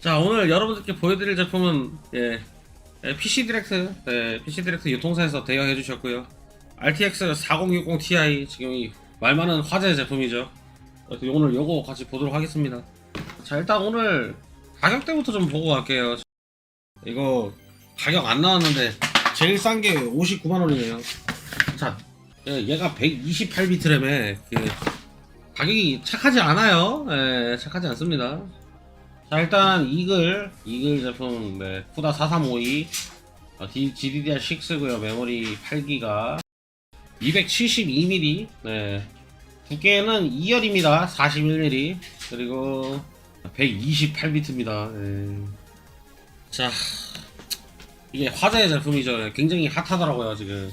자 오늘 여러분들께 보여드릴 제품은 예, 예, PC 디렉트 예, PC 디렉트 유통사에서 대여해 주셨고요. RTX 4060 Ti 지금 이 말많은 화제 제품이죠. 오늘 요거 같이 보도록 하겠습니다. 자 일단 오늘 가격대부터 좀 보고 갈게요. 이거 가격 안 나왔는데 제일 싼 게 59만원이에요. 자 예, 얘가 128비트 램에 그 가격이 착하지 않아요. 예, 착하지 않습니다 자 일단 이글 이글 제품 네 쿠다 4352 어, D- GDDR6고요. 메모리 8기가 272mm 네. 두께는 2열입니다. 41mm 그리고 128비트입니다. 네. 자 이게 화제의 제품이죠. 굉장히 핫하더라고요 지금.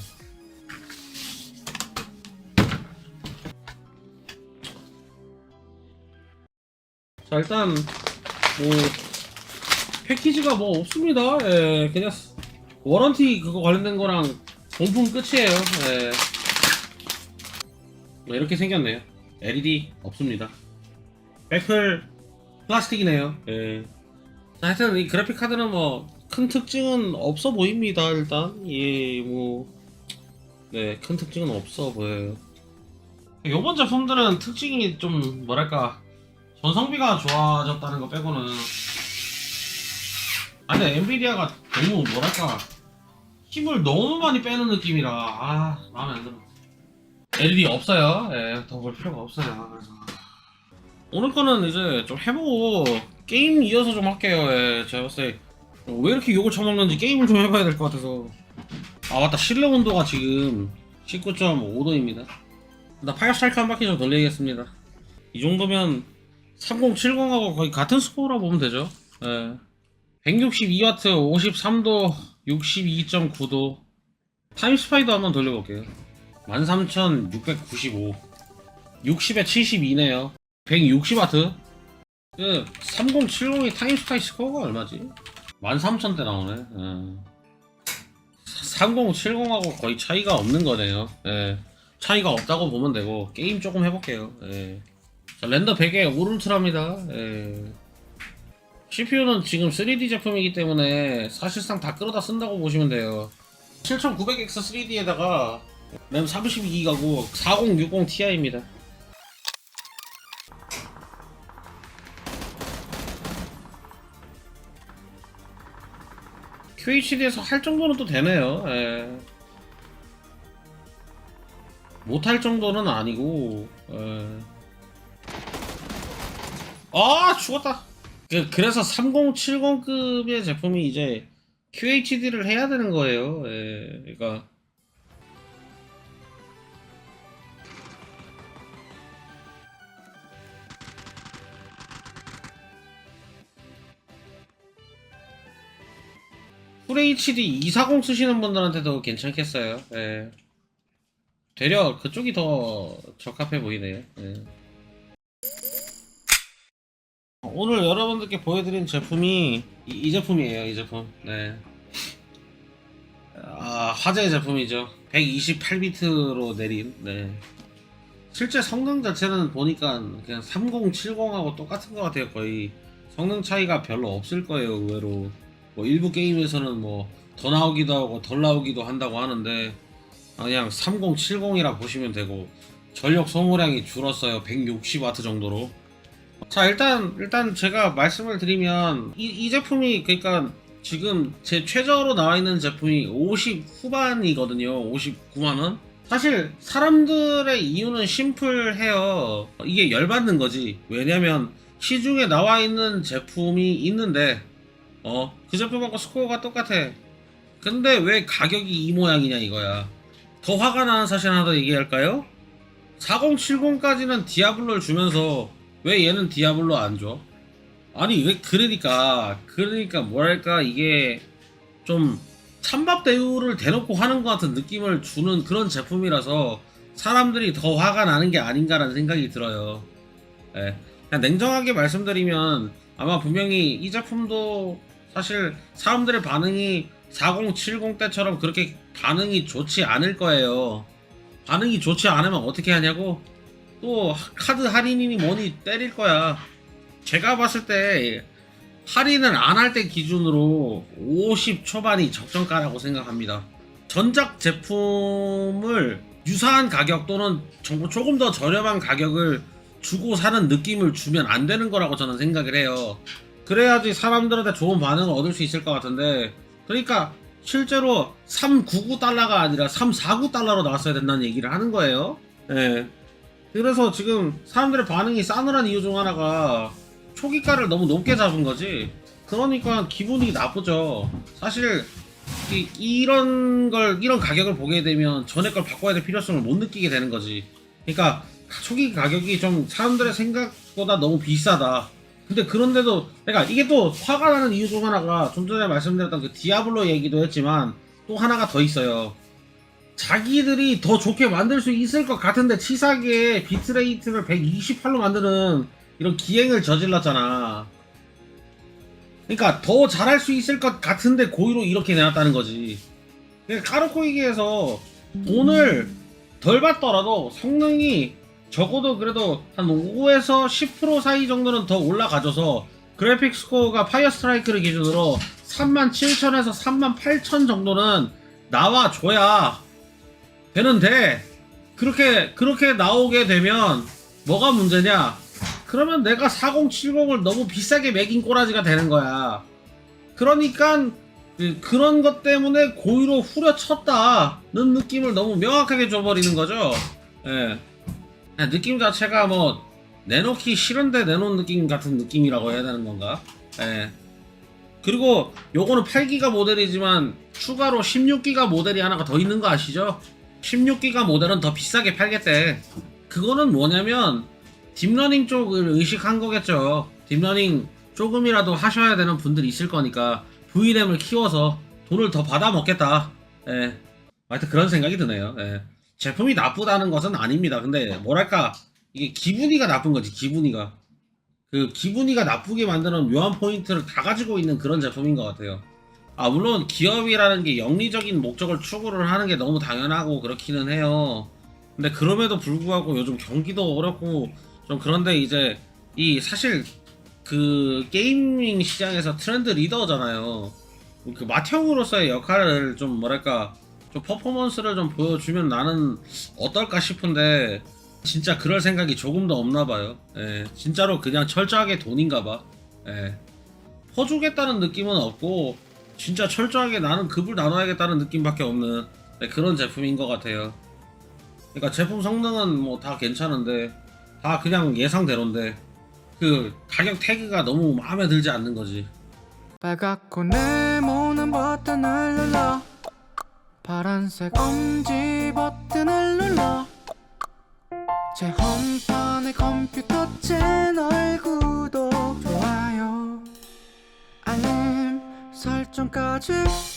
자 일단 뭐 패키지가 뭐 없습니다. 예, 그냥 워런티 그거 관련된 거랑 본품 끝이에요. 예. 뭐 이렇게 생겼네요. LED 없습니다. 백플 플라스틱이네요. 예. 자, 하여튼 이 그래픽 카드는 뭐 큰 특징은 없어 보입니다. 일단 예, 뭐 네, 큰 특징은 없어 보여요. 요번 제품들은 특징이 좀 뭐랄까 전성비가 좋아졌다는 거 빼고는 아 근데 엔비디아가 너무 뭐랄까 힘을 너무 많이 빼는 느낌이라 아 마음에 안 들어. LED 없어요. 예, 더볼 필요가 없어요. 그래서. 오늘 거는 이제 좀 해보고 게임 이어서 좀 할게요. 예, 제가 봤을 때 왜 이렇게 욕을 처먹는지 게임을 좀 해봐야 될 것 같아서. 아 맞다. 실내 온도가 지금 19.5도입니다. 나 파이어 스트라이크 한 바퀴 좀 돌리겠습니다. 이 정도면 3070하고 거의 같은 스코어라 보면 되죠. 예. 162W, 53도, 62.9도. 타임스파이도 한번 돌려볼게요. 13695. 60에 72네요. 160W. 그, 3070이 타임스파이 스코어가 얼마지? 13,000대 나오네. 예. 3070하고 거의 차이가 없는 거네요. 예. 차이가 없다고 보면 되고, 게임 조금 해볼게요. 예. 자, 렌더 100에 오르트라입니다. 예. CPU는 지금 3D 제품이기 때문에 사실상 다 끌어다 쓴다고 보시면 돼요. 7900X 3D에다가 램 32기가고 4060 Ti입니다. QHD에서 할 정도는 또 되네요. 예. 못할 정도는 아니고, 예. 아 죽었다. 그, 그래서 3070급의 제품이 이제 QHD를 해야 되는 거예요. 예, 그러니까 FHD 240 쓰시는 분들한테도 괜찮겠어요. 예. 되려 그쪽이 더 적합해 보이네요. 예. 오늘 여러분들께 보여드린 제품이 이, 이 제품이에요. 이 제품. 네. 아, 화제의 제품이죠. 128비트로 내린. 네. 실제 성능 자체는 보니까 그냥 3070하고 똑같은 것 같아요. 거의 성능 차이가 별로 없을 거예요. 의외로. 뭐 일부 게임에서는 뭐 더 나오기도 하고 덜 나오기도 한다고 하는데 아, 그냥 3070이라 보시면 되고 전력 소모량이 줄었어요. 160W 정도로. 자 일단 일단 제가 말씀을 드리면 이, 이 제품이 그러니까 지금 제 최저로 나와 있는 제품이 50 후반이거든요. 59만원. 사실 사람들의 이유는 심플해요. 이게 열받는 거지. 왜냐면 시중에 나와 있는 제품이 있는데 어 그 제품하고 스코어가 똑같아. 근데 왜 가격이 이 모양이냐 이거야. 더 화가 나는 사실 하나 더 얘기할까요? 4070까지는 디아블로를 주면서 왜 얘는 디아블로 안 줘? 아니 왜 그러니까 그러니까 뭐랄까 이게 좀 찬밥 대우를 대놓고 하는 것 같은 느낌을 주는 그런 제품이라서 사람들이 더 화가 나는 게 아닌가라는 생각이 들어요. 예. 그냥 냉정하게 말씀드리면 아마 분명히 이 제품도 사실 사람들의 반응이 4070 때처럼 그렇게 반응이 좋지 않을 거예요. 반응이 좋지 않으면 어떻게 하냐고? 또 카드 할인이니 뭐니 때릴 거야. 제가 봤을 때 할인을 안 할 때 기준으로 50 초반이 적정가라고 생각합니다. 전작 제품을 유사한 가격 또는 조금 더 저렴한 가격을 주고 사는 느낌을 주면 안 되는 거라고 저는 생각을 해요. 그래야지 사람들한테 좋은 반응을 얻을 수 있을 것 같은데 그러니까 실제로 399달러가 아니라 349달러로 나왔어야 된다는 얘기를 하는 거예요. 예. 그래서 지금 사람들의 반응이 싸늘한 이유 중 하나가 초기가를 너무 높게 잡은 거지. 그러니까 기분이 나쁘죠. 사실 이, 이런 걸 이런 가격을 보게 되면 전에 걸 바꿔야 될 필요성을 못 느끼게 되는 거지. 그러니까 초기 가격이 좀 사람들의 생각보다 너무 비싸다. 근데 그런데도 그러니까 이게 또 화가 나는 이유 중 하나가 좀 전에 말씀드렸던 그 디아블로 얘기도 했지만 또 하나가 더 있어요. 자기들이 더 좋게 만들 수 있을 것 같은데 치사하게 비트레이트를 128로 만드는 이런 기행을 저질렀잖아. 그러니까 더 잘할 수 있을 것 같은데 고의로 이렇게 내놨다는 거지. 그러니까 카르코이기에서 돈을 덜 받더라도 성능이 적어도 그래도 한 5에서 10% 사이 정도는 더 올라가줘서 그래픽 스코어가 파이어 스트라이크를 기준으로 37,000에서 38,000 정도는 나와줘야 되는데 그렇게 그렇게 나오게 되면 뭐가 문제냐? 그러면 내가 4070을 너무 비싸게 매긴 꼬라지가 되는 거야. 그러니까 그- 그런 것 때문에 고의로 후려쳤다는 느낌을 너무 명확하게 줘버리는 거죠. 예. 느낌 자체가 뭐 내놓기 싫은데 내놓은 느낌 같은 느낌이라고 해야 되는 건가? 예. 그리고 요거는 8기가 모델이지만 추가로 16기가 모델이 하나가 더 있는 거 아시죠? 16기가 모델은 더 비싸게 팔겠대. 그거는 뭐냐면 딥러닝 쪽을 의식한 거겠죠. 딥러닝 조금이라도 하셔야 되는 분들이 있을 거니까 VRAM을 키워서 돈을 더 받아 먹겠다. 예. 하여튼 그런 생각이 드네요. 예. 제품이 나쁘다는 것은 아닙니다. 근데 뭐랄까 이게 기분이가 나쁜 거지. 기분이가 그 기분이가 나쁘게 만드는 묘한 포인트를 다 가지고 있는 그런 제품인 것 같아요. 아 물론 기업이라는 게 영리적인 목적을 추구를 하는 게 너무 당연하고 그렇기는 해요. 근데 그럼에도 불구하고 요즘 경기도 어렵고 좀 그런데 이제 이 사실 그 게이밍 시장에서 트렌드 리더잖아요. 그 맏형으로서의 역할을 좀 뭐랄까 좀 퍼포먼스를 좀 보여주면 나는 어떨까 싶은데 진짜 그럴 생각이 조금 더 없나 봐요. 예, 진짜로 그냥 철저하게 돈인가 봐. 예. 퍼주겠다는 느낌은 없고 진짜 철저하게 나는 급을 나눠야겠다는 느낌밖에 없는 네, 그런 제품인 것 같아요. 그러니까 제품 성능은 뭐 다 괜찮은데 다 그냥 예상대로인데 그 가격 태그가 너무 마음에 들지 않는 거지. 빨갛고 네모난 버튼을 눌러 파란색 엄지 버튼을 눌러 제 홈판의 컴퓨터 채널 구 독 좋아요 알림 설정까지